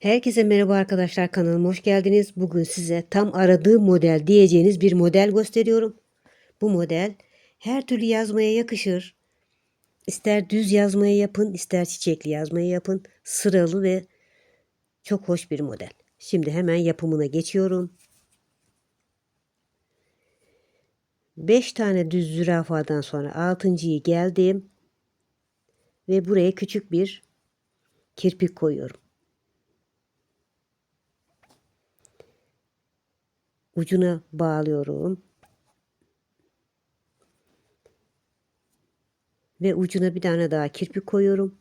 Herkese merhaba arkadaşlar kanalıma hoş geldiniz. Bugün size tam aradığım model diyeceğiniz bir model gösteriyorum. Bu model her türlü yazmaya yakışır. İster düz yazmaya yapın, ister çiçekli yazmaya yapın. Sıralı ve çok hoş bir model. Şimdi hemen yapımına geçiyorum. 5 tane düz zürafadan sonra 6.yı geldim. Ve buraya küçük bir kirpik koyuyorum. Ucuna bağlıyorum. Ve ucuna bir tane daha kirpik koyuyorum.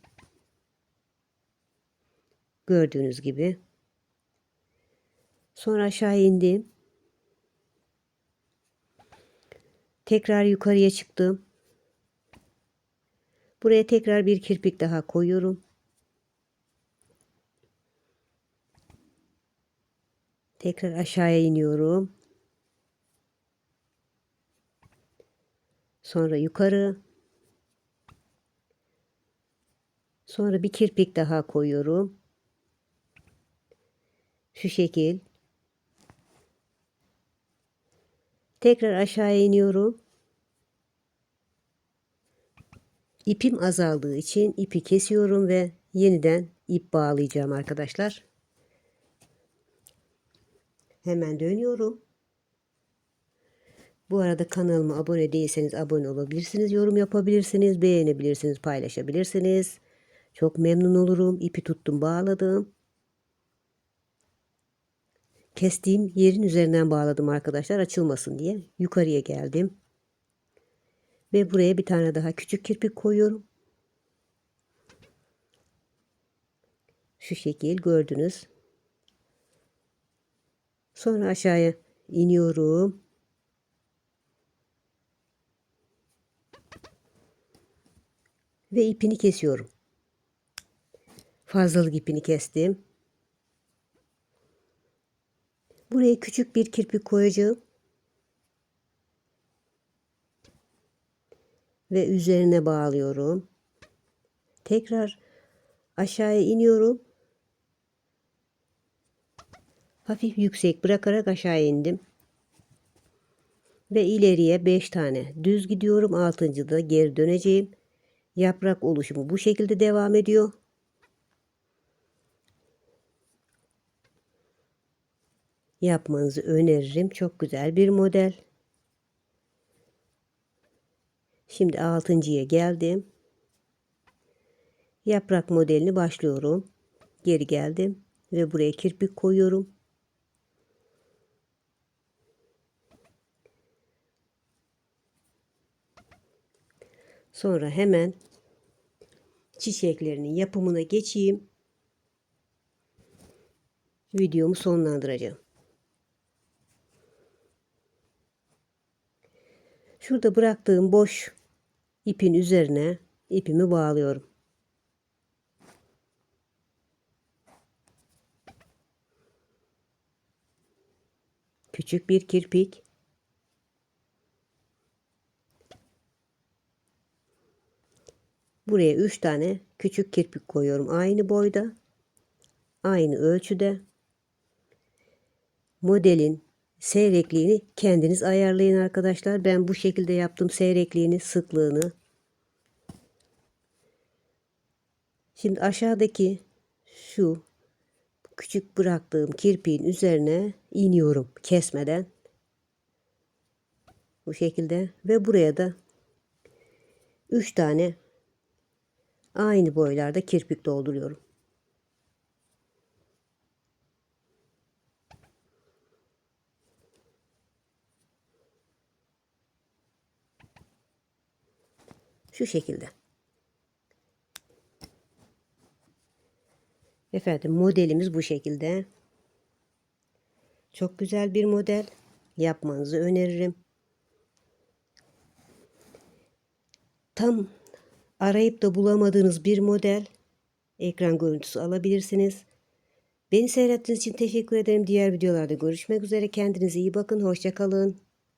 Gördüğünüz gibi. Sonra aşağı indim. Tekrar yukarıya çıktım. Buraya tekrar bir kirpik daha koyuyorum. Tekrar aşağıya iniyorum. Sonra yukarı. Sonra bir kirpik daha koyuyorum. Şu şekil. Tekrar aşağıya iniyorum. İpim azaldığı için ipi kesiyorum ve yeniden ip bağlayacağım arkadaşlar. Hemen dönüyorum. Bu arada kanalıma abone değilseniz abone olabilirsiniz. Yorum yapabilirsiniz. Beğenebilirsiniz. Paylaşabilirsiniz. Çok memnun olurum. İpi tuttum bağladım. Kestiğim yerin üzerinden bağladım arkadaşlar. Açılmasın diye. Yukarıya geldim. Ve buraya bir tane daha küçük kirpik koyuyorum. Şu şekil gördünüz. Sonra aşağıya iniyorum. Ve ipini kesiyorum. Fazlalık ipini kestim. Buraya küçük bir kirpik koyacağım. Ve üzerine bağlıyorum. Tekrar aşağıya iniyorum. Hafif yüksek bırakarak aşağı indim. Ve ileriye 5 tane düz gidiyorum. 6. da geri döneceğim. Yaprak oluşumu bu şekilde devam ediyor. Yapmanızı öneririm. Çok güzel bir model. Şimdi 6.ya geldim. Yaprak modelini başlıyorum. Geri geldim ve buraya kirpik koyuyorum. Sonra hemen çiçeklerinin yapımına geçeyim. Videomu sonlandıracağım. Şurada bıraktığım boş ipin üzerine ipimi bağlıyorum. Küçük bir kirpik Buraya 3 tane küçük kirpik koyuyorum. Aynı boyda. Aynı ölçüde. Modelin seyrekliğini kendiniz ayarlayın arkadaşlar. Ben bu şekilde yaptım seyrekliğini, sıklığını. Şimdi aşağıdaki şu küçük bıraktığım kirpiğin üzerine iniyorum kesmeden. Bu şekilde ve buraya da 3 tane Aynı boylarda kirpik dolduruyorum. Şu şekilde. Efendim modelimiz bu şekilde. Çok güzel bir model. Yapmanızı öneririm. Tam Arayıp da bulamadığınız bir model ekran görüntüsü alabilirsiniz. Beni seyrettiğiniz için teşekkür ederim. Diğer videolarda görüşmek üzere. Kendinize iyi bakın. Hoşçakalın.